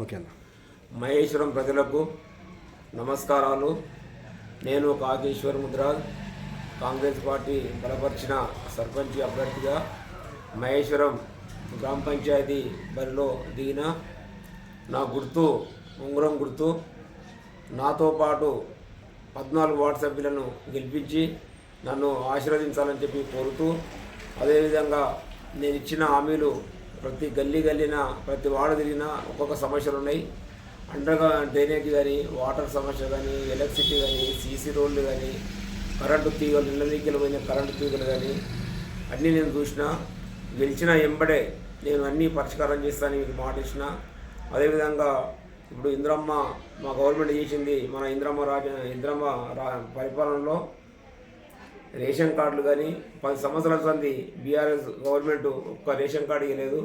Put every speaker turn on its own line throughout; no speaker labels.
Okay అన్న.
మహేశ్వరం ప్రజలకు నమస్కారాలు. నేను కాగేశ్వర్ ముద్రాజ్ కాంగ్రెస్ పార్టీ బలపరిచిన సర్పంచ్ అభ్యర్థిగా మహేశ్వరం గ్రామ పంచాయతీ బరిలో దిగిన నా గుర్తు ఉంగరం గుర్తు నాతో పాటు పద్నాలుగు వార్డు సభ్యులను గెలిపించి నన్ను ఆశీర్వదించాలని చెప్పి కోరుతూ అదేవిధంగా నేను ఇచ్చిన హామీలు ప్రతి గల్లీ గల్లిన ప్రతి వార్డు తిరిగినా ఒక్కొక్క సమస్యలు ఉన్నాయి. అండర్గా డ్రైనేజ్ కానీ వాటర్ సమస్య కానీ ఎలక్ట్రిసిటీ కానీ సీసీ రోడ్లు కానీ కరెంటు తీగలు నిన్న నీకెలు పోయిన కరెంటు తీగలు కానీ అన్నీ నేను చూసిన. గెలిచిన ఎంబడే నేను అన్నీ పరిష్కారం చేస్తానని మీకు మాట ఇచ్చిన. అదేవిధంగా ఇప్పుడు ఇంద్రమ్మ మా గవర్నమెంట్ చేసింది మన ఇంద్రమ్మ రాజ ఇంద్రమ్మ రా పరిపాలనలో రేషన్ కార్డులు కానీ పది సంవత్సరాల సంది బీఆర్ఎస్ గవర్నమెంట్ ఒక్క రేషన్ కార్డు ఇవ్వలేదు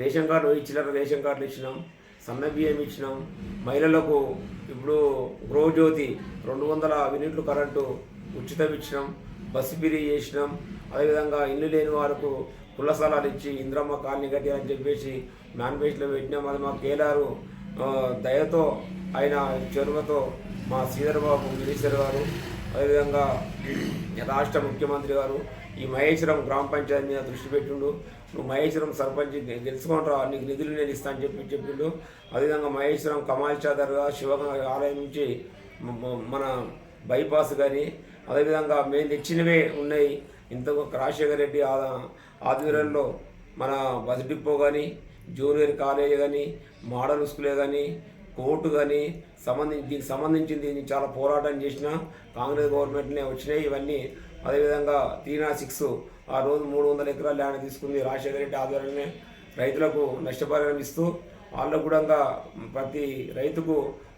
రేషన్ కార్డు ఇచ్చినారు రేషన్ కార్డులు ఇచ్చినాం. సన్న బియ్యం ఇచ్చినాం. మహిళలకు ఇప్పుడు గృహజ్యోతి రెండు వందల యూనిట్లు కరెంటు ఉచితం ఇచ్చినాం. బస్సు బిరీ చేసినాం. అదేవిధంగా ఇల్లు లేని వారికి కుల స్థలాలు ఇచ్చి ఇంద్రమ్మ కాలనీ కట్టి అని చెప్పేసి మేనిఫెస్టోలో పెట్టినాం. అది మా కేలారు దయతో ఆయన చొరవతో మా శ్రీధర్ బాబు మినిస్టర్ గారు అదేవిధంగా రాష్ట్ర ముఖ్యమంత్రి గారు ఈ మహేశ్వరం గ్రామ పంచాయతీ మీద దృష్టి పెట్టిండు. నువ్వు మహేశ్వరం సర్పంచ్ గె- గెలుచుకుంటారా నీకు నిధులు నేను ఇస్తా అని చెప్పి చెప్పిండు. అదేవిధంగా మహేశ్వరం కమాల్ చాదర్గా శివగంగ ఆలయం నుంచి మన బైపాస్ కానీ అదేవిధంగా మేము తెచ్చినవే ఉన్నాయి. ఇంతకు రాజశేఖర రెడ్డి ఆ- ఆధ్వర్యంలో మన బస్ డిపో కానీ జూనియర్ కాలేజ్ కానీ మోడల్ స్కూలే కానీ కోర్టు కానీ సంబంధించి దీనికి సంబంధించింది చాలా పోరాటం చేసిన కాంగ్రెస్ గవర్నమెంట్నే వచ్చినాయి. ఇవన్నీ అదేవిధంగా త్రీ నాట్ సిక్స్ ఆ రోజు మూడు వందల ఎకరాల ల్యాండ్ తీసుకుంది రాజశేఖర రెడ్డి ఆధ్వర్యంలో. రైతులకు నష్టపరిహారం ఇస్తూ వాళ్ళకు కూడా ప్రతి రైతుకు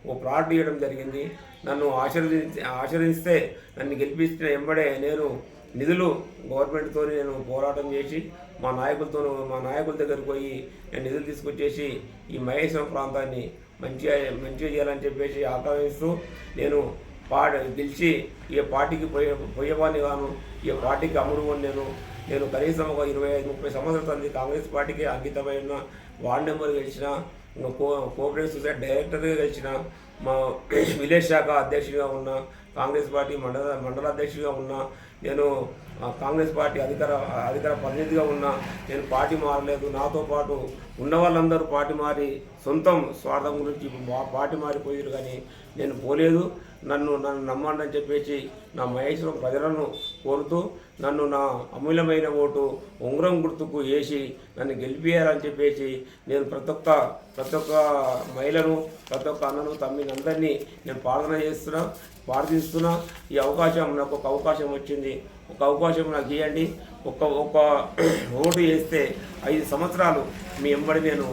ఓ ప్లాట్ ఇవ్వడం జరిగింది. నన్ను ఆశీర్వది ఆశీర్వదిస్తే నన్ను గెలిపించిన ఎంబడే నేను నిధులు గవర్నమెంట్తో నేను పోరాటం చేసి మా నాయకులతో మా నాయకుల దగ్గరికి పోయి నేను నిధులు తీసుకొచ్చేసి ఈ మహేశ్వరం ప్రాంతాన్ని మంచిగా మంచిగా చేయాలని చెప్పేసి ఆక్రమిస్తూ నేను పాట గెలిచి ఈ పార్టీకి పోయే పోయేవాడిని గాను ఈ పార్టీకి అమ్ముడు నేను నేను కనీసం ఒక ఇరవై ఐదు ముప్పై సంవత్సరాల కాంగ్రెస్ పార్టీకి అంకితమైన వార్డు నెంబర్ గెలిచిన కో కోఆపరేటివ్ సొసైటీ డైరెక్టర్గా గెలిచిన మా విలేజ్ శాఖ అధ్యక్షుడిగా ఉన్న కాంగ్రెస్ పార్టీ మండల మండల అధ్యక్షుడిగా ఉన్నా నేను కాంగ్రెస్ పార్టీ అధికార అధికార ప్రతినిధిగా ఉన్నా నేను పార్టీ మారలేదు. నాతో పాటు ఉన్న వాళ్ళందరూ పార్టీ మారి సొంతం స్వార్థం గురించి పార్టీ మారిపోయారు కానీ నేను పోలేదు. నన్ను నన్ను నమ్మండి అని చెప్పేసి నా మహేశ్వరం ప్రజలను కోరుతూ నన్ను నా అమూల్యమైన ఓటు ఉంగరం గుర్తుకు వేసి నన్ను గెలిపియాలని చెప్పేసి నేను ప్రతి ఒక్క ప్రతి ఒక్క మహిళను ప్రతి ఒక్క అన్నను తమ్మిని అందరినీ నేను ప్రార్థన చేస్తున్నా ప్రార్థిస్తున్నా. ఈ అవకాశం నాకు ఒక అవకాశం వచ్చింది. ఒక అవకాశం నాకు ఇవ్వండి. ఒక ఒక ఓటు వేస్తే ఐదు సంవత్సరాలు మీ ఎంబడి నేను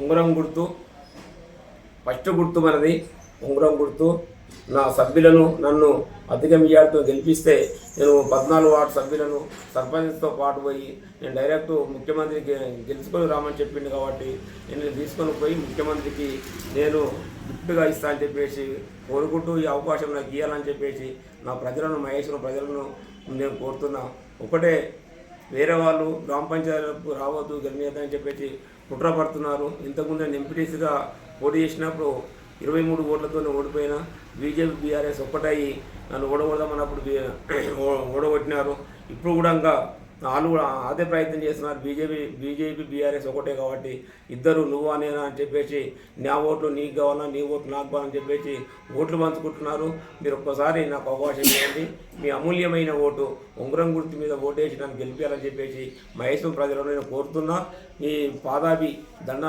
ఉంగరం గుర్తు ఫస్ట్ గుర్తు మనది ఉంగరం గుర్తు. నా సభ్యులను నన్ను అధిక మెజార్టీతో గెలిపిస్తే నేను పద్నాలుగు వార్డు సభ్యులను సర్పంచ్తో పాటు పోయి నేను డైరెక్ట్ ముఖ్యమంత్రికి గెలుచుకొని రామని చెప్పిండు కాబట్టి నేను తీసుకొని పోయి ముఖ్యమంత్రికి నేను గిఫ్ట్గా ఇస్తా అని చెప్పేసి కోరుకుంటూ ఈ అవకాశం నాకు ఇవ్వాలని చెప్పేసి నా ప్రజలను మహేశ్వరం ప్రజలను నేను కోరుతున్నా. ఒకటే వేరే వాళ్ళు గ్రామ పంచాయతీలకు రావద్దు గెలిచేద్దని అని చెప్పేసి కుట్ర పడుతున్నారు ఇంతకుముందు నేను ఎంపీటీసీగా పోటీ చేసినప్పుడు ఇరవై మూడు ఓట్లతో ఓడిపోయినా బీజేపీ బీఆర్ఎస్ ఒక్కటయ్యి నన్ను ఓడగొడదామన్నప్పుడు ఓడగొట్టినారు. ఇప్పుడు కూడా ఇంకా వాళ్ళు కూడా అదే ప్రయత్నం చేస్తున్నారు. బీజేపీ బీజేపీ బీఆర్ఎస్ ఒకటే కాబట్టి ఇద్దరు నువ్వు అనేనా అని చెప్పేసి నా ఓట్లు నీకు కావాలా నీ ఓట్లు నాకు కావాలని చెప్పేసి ఓట్లు పంచుకుంటున్నారు. మీరు ఒక్కసారి నాకు అవకాశం ఇవ్వండి. మీ అమూల్యమైన ఓటు ఉంగరం గుర్తు మీద ఓటేసి నన్ను గెలిపించాలని చెప్పేసి మహేశ్వరం ప్రజలను నేను కోరుతున్నా. మీ పాదాభి దండ